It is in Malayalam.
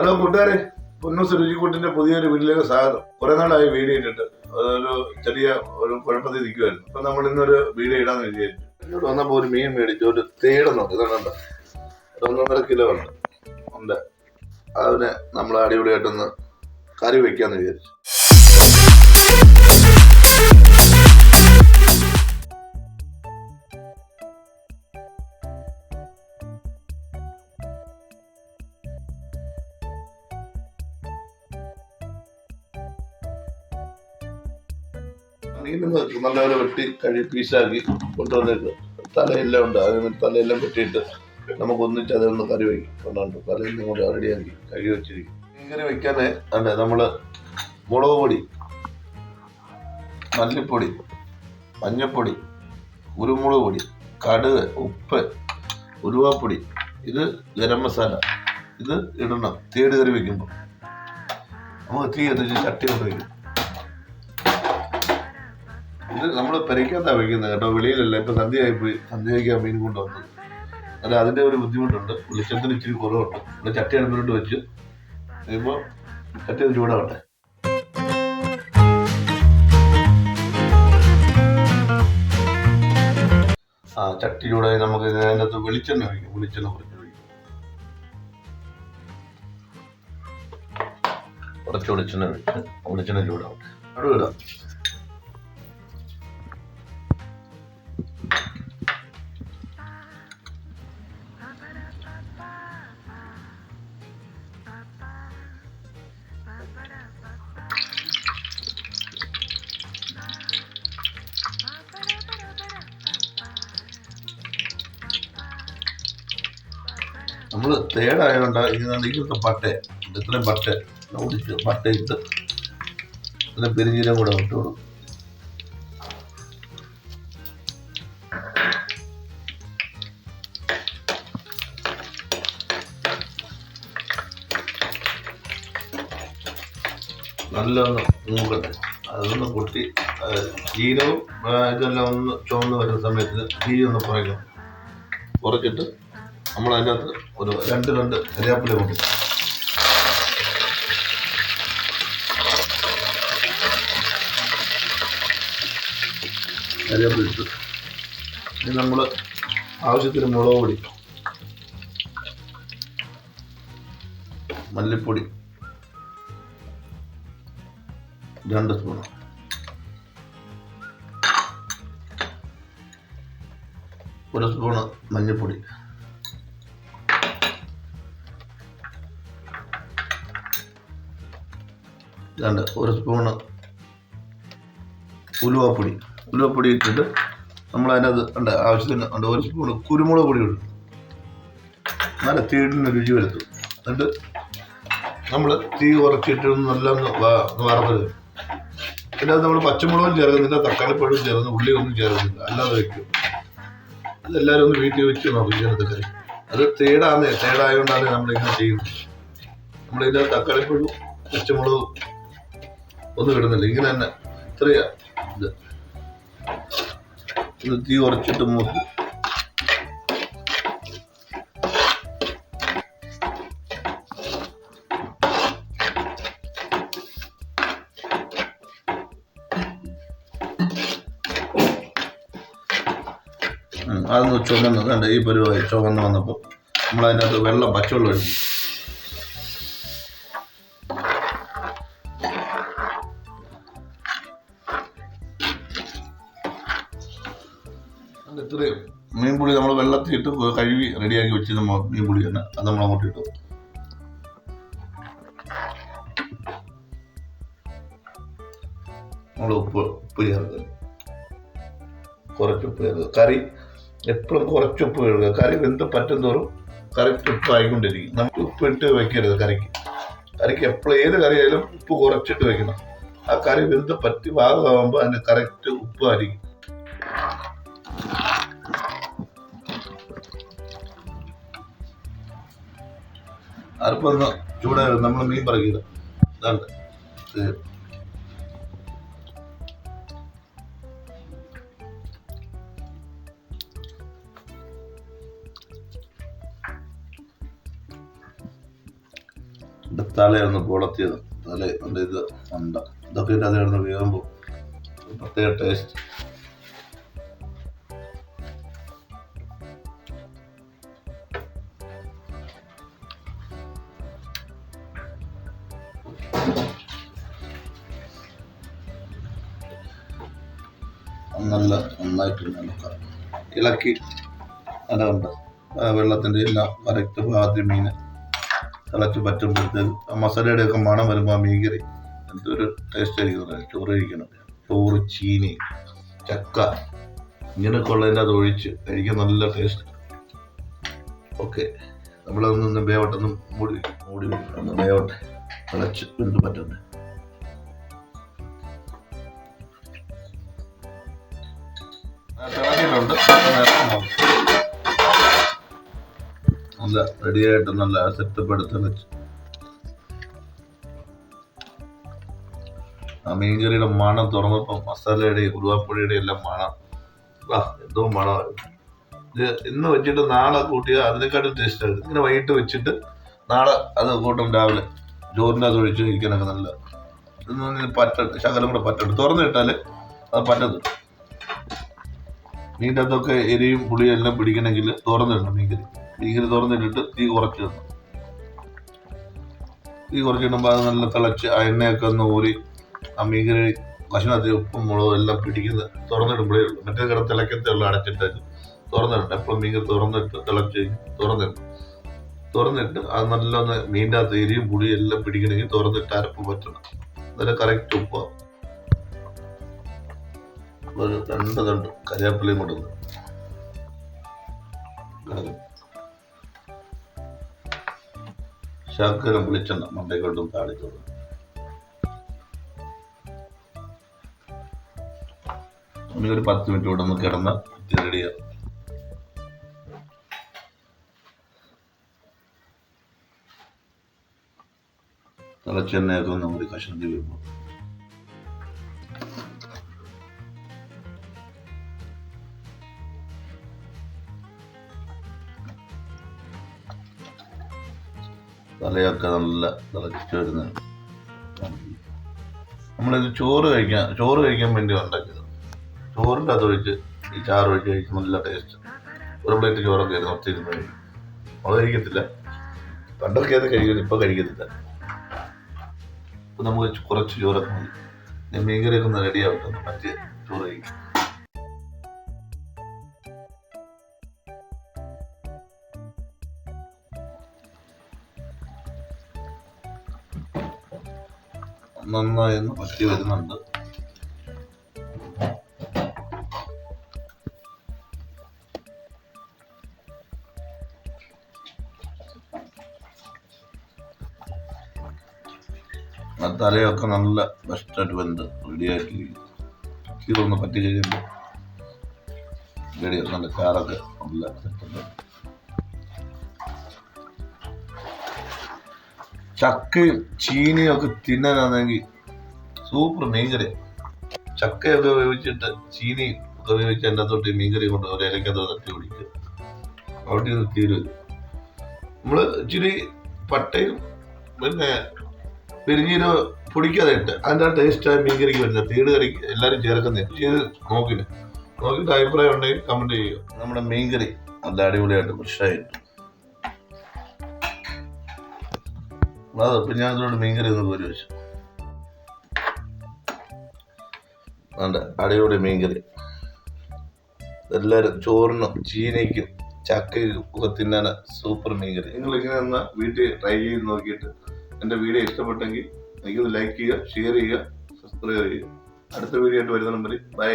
ഹലോ കൂട്ടുകാരെ പൊന്നു രുചിക്കൂട്ടിന്റെ പുതിയൊരു വീട്ടിലേക്ക് സ്വാഗതം. കുറെ നാളായി വീഡിയോ ഇട്ടിട്ട്. അതൊരു ചെറിയ ഒരു കുഴപ്പത്തിൽ നിൽക്കുമായിരുന്നു അപ്പൊ നമ്മൾ ഇന്നൊരു വീഡിയോ ഇടാന്ന് വിചാരിച്ചു. ഇങ്ങോട്ട് വന്നപ്പോ ഒരു മീൻ മേടിച്ചു. ഒരു തേടുന്നുണ്ട് ഇതുണ്ട് ഒന്നൊന്നര കിലോ ഉണ്ട്. ഉണ്ട്. അതിനെ നമ്മൾ അടിപൊളിയായിട്ടൊന്ന് കറി വെക്കാന്ന് വിചാരിച്ചു. നല്ലപോലെ വെട്ടി കഴുകി പീസാക്കി കൊണ്ടുവന്നിട്ട് തലയെല്ലാം ഉണ്ട്. അതിന് തലയെല്ലാം വെട്ടിയിട്ട് നമുക്ക് ഒന്നിച്ച് അതൊന്ന് കറി വയ്ക്കും. കൊണ്ടുണ്ട് തലയിൽ കൂടെ റെഡിയാക്കി കഴുകി വെച്ചിരിക്കും. മീൻ കറി വെക്കാനേ അതെ നമ്മൾ മുളക് പൊടി മല്ലിപ്പൊടി മഞ്ഞപ്പൊടി കുരുമുളക് പൊടി കടുക് ഉപ്പ് ഉരുവാപ്പൊടി ഇത് ഗരം മസാല ഇത് ഇടണം. തേട് കറി വെക്കുമ്പോൾ നമുക്ക് തീ എത്തിച്ച് ചട്ടി കൊണ്ട് വയ്ക്കും ഇത് നമ്മൾ പെരയ്ക്കകത്താ വയ്ക്കുന്നത് കേട്ടോ. വെളിയിലല്ല. ഇപ്പൊ സന്ധ്യയായി പോയി. സന്ധ്യയ്ക്ക് മീൻ കൊണ്ടുവന്നത്. അല്ല അതിന്റെ ഒരു ബുദ്ധിമുട്ടുണ്ട്. വെളിച്ചത്തിന് ഇച്ചിരി കുറവുണ്ട്. ഇവിടെ ചട്ടി അടുപ്പിലോട്ട് വെച്ച് കഴിയുമ്പോൾ ചട്ടി ഒന്ന് ചൂടാവട്ടെ. ആ ചട്ടി ചൂടായി നമുക്ക് അതിനകത്ത് വെളിച്ചെണ്ണ ഒഴിക്കും. വെളിച്ചെണ്ണ കുറച്ച് ഒഴിക്കും. കുറച്ച് വെളിച്ചെണ്ണ ഒഴിച്ച് വെളിച്ചെണ്ണ ചൂടാവട്ടെ. അവിടെ ഇടാം നമ്മൾ തേടായതുകൊണ്ട് ഇതിനകത്ത് ഇങ്ങനത്തെ പട്ട. ഇത്രയും പട്ട. ഓടിച്ച് പട്ട ഇട്ട്. പിന്നെ പെരിഞ്ചീരം കൂടെ ഇട്ട് കൊടുക്കും. നല്ലൊന്ന് മൂക്കട്ടെ. അതൊന്ന് പൊട്ടി ജീരവും ഇതെല്ലാം ഒന്ന് ചുവന്ന് വരുന്ന സമയത്ത് ജീരൊന്ന് കുറയ്ക്കണം. കുറച്ചിട്ട് നമ്മൾ അതിനകത്ത് ഒരു രണ്ട് രണ്ട് കരിയാപ്പില കൊണ്ട് കരിയാപ്പില ഇട്ട്. ഇനി നമ്മൾ ആവശ്യത്തിന് മുളക് പൊടി മല്ലിപ്പൊടി രണ്ട് സ്പൂൺ ഒരു സ്പൂണ് മഞ്ഞൾപ്പൊടി. രണ്ട് ഒരു സ്പൂണ് ഉലുവപ്പൊടി. ഉലുവപ്പൊടി ഇട്ടിട്ട് നമ്മൾ അതിനകത്ത് ഉണ്ട് ആവശ്യത്തിന് ഉണ്ട് ഒരു സ്പൂണ് കുരുമുളക് പൊടി ഇടും. നല്ല തീടിന് രുചി വരുത്തും. എന്നിട്ട് നമ്മൾ തീ കുറച്ചിട്ട് നല്ല വറുത്തത് പിന്നെ നമ്മൾ പച്ചമുളകും ചേർക്കുന്നില്ല തക്കാളിപ്പഴവും ചേർന്ന് ഉള്ളിയൊന്നും ചേർക്കുന്നില്ല അല്ലാതെ വെക്കും. അതെല്ലാവരും ഒന്ന് വീട്ടിൽ വെച്ച് നോക്കും ഇങ്ങനത്തെ അത് തേടാന്നേ തേടായതുകൊണ്ടാണ് നമ്മളിങ്ങനെ ചെയ്യുന്നത്. നമ്മളിതിന്റെ തക്കാളിപ്പഴവും പച്ചമുളകും ഒന്നും ഇടുന്നില്ല. ഇങ്ങനെ തന്നെ ഇത്രയാ ഇത്. തീ കുറച്ചിട്ട് ഉം, അതൊന്ന് ചുമന്ന് കണ്ട്? ഈ പരിപാടി ചുമന്ന് വന്നപ്പോൾ നമ്മൾ അതിനകത്ത് വെള്ളം പച്ചവെള്ളം ഒഴിക്കും. ഇട്ട് കഴുകി റെഡിയാക്കി വെച്ച് നമ്മൾ മീൻ പുളി തന്നെ അത് നമ്മൾ അങ്ങോട്ട് ഇട്ടു. നമ്മൾ ഉപ്പ് ഉപ്പ് ചേർക്കുക. കുറച്ച് ഉപ്പ് ചേർക്കുക. കറി എപ്പോഴും കുറച്ച് ഉപ്പ് ചേർക്കുക. കറി വെന്ത് പറ്റും തോറും കറിക്ക് ഉപ്പ് ആയിക്കൊണ്ടിരിക്കും. നമുക്ക് ഉപ്പ് ഇട്ട് വെക്കരുത് കറിക്ക്. കറിക്ക് എപ്പോഴും ഏത് കറി ആയാലും ഉപ്പ് കുറച്ചിട്ട് വെക്കണം. ആ കറി വെന്ത് പറ്റി ഭാഗമാകുമ്പോൾ അതിന് കറക്റ്റ് ഉപ്പ് ആയിരിക്കും ചൂട് നമ്മൾ മീൻ പറക്കിയത്. ഇതാണ്ട്. തലയൊന്ന് പൊളത്തിയത് തല നല്ല ഇത് ഉണ്ട് ഇതൊക്കെ ഇട്ട് അത് വീഴുമ്പോൾ പ്രത്യേക ടേസ്റ്റ് നല്ല നന്നായിട്ട് നമുക്ക്. ഇളക്കി അതുകൊണ്ട് വെള്ളത്തിന്റെ എല്ലാം കറക്റ്റ് ഭാഗത്ത് മീൻ തിളച്ച് പറ്റുമ്പോഴത്തേക്ക് ആ മസാലയുടെ ഒക്കെ മണം വരുമ്പോൾ ആ മീൻ കറി എന്തൊരു ടേസ്റ്റ് ആയിരിക്കും ചോറ് കഴിക്കണം ചോറ് ചീനി ചക്ക ഇങ്ങനെയൊക്കെ ഉള്ളതിന്റെ അത് ഒഴിച്ച് കഴിക്കാൻ നല്ല ടേസ്റ്റ് ഓക്കെ. നമ്മളതൊന്നും വേവട്ടെ ഒന്ന് മൂടി മൂടി. ഒന്ന് വേവട്ടെ. തിളച്ച് എന്ത് പറ്റണ്ടേ ആ, തിളച്ചിട്ടുണ്ട് നല്ല റെഡിയായിട്ട് നല്ല സെറ്റപ്പ് എടുത്ത് വെച്ച്. ആ മീൻകറിയുടെ മണം തുറന്നപ്പോൾ മസാലയുടെ ഉരുവാപ്പൊടിയുടെ എല്ലാം മണം. എന്തോ മണമായിരുന്നു ഇത് ഇന്ന് വെച്ചിട്ട് നാളെ കൂട്ടിയാൽ അതിനെക്കാട്ടും ടേസ്റ്റ് ആയിരുന്നു ഇങ്ങനെ വൈകിട്ട് വെച്ചിട്ട് നാളെ അത് കൂട്ടും രാവിലെ. ചോറിന്റെ അത് ഒഴിച്ച് കഴിക്കാനൊക്കെ നല്ല പറ്റ ശകലം കൂടെ പറ്റുണ്ട് തുറന്നിട്ടാൽ അത് പറ്റത്തില്ല. മീന്റെ അകത്തൊക്കെ എരിയും പുളിയും എല്ലാം പിടിക്കണമെങ്കിൽ തുറന്നിടണം മീൻകറി. മീൻകറി തുറന്നിട്ടിട്ട് തീ കുറച്ച് ഇടണം. തീ കുറച്ചിടുമ്പോൾ അത് നല്ല തിളച്ച് ആ എണ്ണയൊക്കെ ഒന്ന് ഊരി ആ മീൻകറി കഷ്ണത്തിൽ ഉപ്പും മുളകും എല്ലാം പിടിക്കുന്നത് തുറന്നിടുമ്പോഴേ ഉള്ളൂ. മറ്റേ കിട തിളക്കത്തേ ഉള്ളൂ അടച്ചിട്ട് തുറന്നിടണം എപ്പോഴും മീൻകറി തുറന്നിട്ട് തിളച്ച് തുറന്നിടണം. തുറന്നിട്ട് അത് നല്ലൊന്ന് മീന്റെ അകത്ത് എരിയും പുളിയും എല്ലാം പിടിക്കണമെങ്കിൽ തുറന്നിട്ട് അരപ്പ് പറ്റണം നല്ല കറക്റ്റ് ഉപ്പാവും ഒരു രണ്ട് തണ്ട് കറിവേപ്പിലയും കൊടുക്കുന്നു ശർക്കര വെളിച്ചെണ്ണ മണ്ടയ്ക്കോട്ടും താളിച്ചോളൂ ഇനി ഒരു പത്ത് മിനിറ്റ് കൂടെ ഒന്ന് കിടന്ന് റെഡിയാവും തിളച്ചെണ്ണയൊക്കെ ഒന്ന് ഒരു കഷ്ണത്തിൽ വരുമ്പോൾ തലയൊക്കെ നല്ല തിളച്ചിട്ട് വരുന്ന നമ്മളിത് ചോറ് കഴിക്കാൻ ചോറ് കഴിക്കാൻ വേണ്ടി ഉണ്ടാക്കിയത് ചോറിന്റെ അതൊഴിച്ച് ഈ ചാറ് ഒഴിച്ച് കഴിക്കുമ്പോൾ നല്ല ടേസ്റ്റ് ഒരു പ്ലേറ്റ് ചോറൊക്കെ ആയിരുന്നു ഒത്തിരുന്ന് കഴിക്കും. അത് കഴിക്കത്തില്ല. പണ്ടൊക്കെ അത് കഴിക്കുന്നു ഇപ്പോൾ കഴിക്കത്തില്ല. അപ്പം നമുക്ക് കുറച്ച് ചോറൊക്കെ മതി. മീൻകറിയൊക്കെ ഒന്ന് റെഡിയാവട്ടെ മറ്റേ ചോറ് കഴിക്കും. നന്നായി ഒന്ന് പറ്റി വരുന്നുണ്ട് തലയൊക്കെ നല്ല ബെസ്റ്റായിട്ട് വെന്ത് റെഡിയായിട്ടിരിക്കും ഇതൊന്ന് പറ്റി കഴിയുമ്പോൾ റെഡി നല്ല കാറൊക്കെ നല്ല സെറ്റുണ്ട് ചക്കയും ചീനിയും ഒക്കെ തിന്നാനാണെങ്കിൽ സൂപ്പർ മീൻകറി. ചക്കയൊക്കെ ഉപയോഗിച്ചിട്ട് ചീനി ഒക്കെ ഉപയോഗിച്ച് എന്റെ തൊട്ട് മീൻകറി കൊണ്ട് ഒരു ഇലക്കകത്ത് തട്ടി പിടിക്കുക അവിടെ നിന്ന് തീരും. നമ്മൾ ഇച്ചിരി പട്ടയും പിന്നെ പെരിഞ്ഞീരോ പൊടിക്കാതെ ഇട്ട് അതിന്റെ ആ ടേസ്റ്റ് ആ മീൻകറിക്ക് വരുന്നത് തീട് കറിക്ക് എല്ലാവരും ചേർക്കുന്നത് ചെയ്ത് നോക്കില്ല. നോക്കിയിട്ട് അഭിപ്രായം ഉണ്ടെങ്കിൽ കമന്റ് ചെയ്യുക. നമ്മുടെ മീൻകറി നല്ല അടിപൊളിയായിട്ട് ഫ്രഷായിട്ട് അതെ ഇപ്പം ഞാൻ അതിനോട് മീൻകറി ഒന്ന് കോരി വെച്ചു വേണ്ട അടിപൊളി മീൻകറി എല്ലാവരും ചോറിനും ചീനയ്ക്കും ചക്കയ്ക്കും ഒക്കെ തിന്നാൻ സൂപ്പർ മീൻകറി നിങ്ങൾ ഇങ്ങനെ എന്നാ വീട്ടിൽ ട്രൈ ചെയ്ത് നോക്കിയിട്ട് എന്റെ വീഡിയോ ഇഷ്ടപ്പെട്ടെങ്കിൽ എനിക്കൊന്ന് ലൈക്ക് ചെയ്യുക ഷെയർ ചെയ്യുക സബ്സ്ക്രൈബ് ചെയ്യുക. അടുത്ത വീഡിയോ ആയിട്ട് വരുന്ന നമ്പറിൽ ബൈ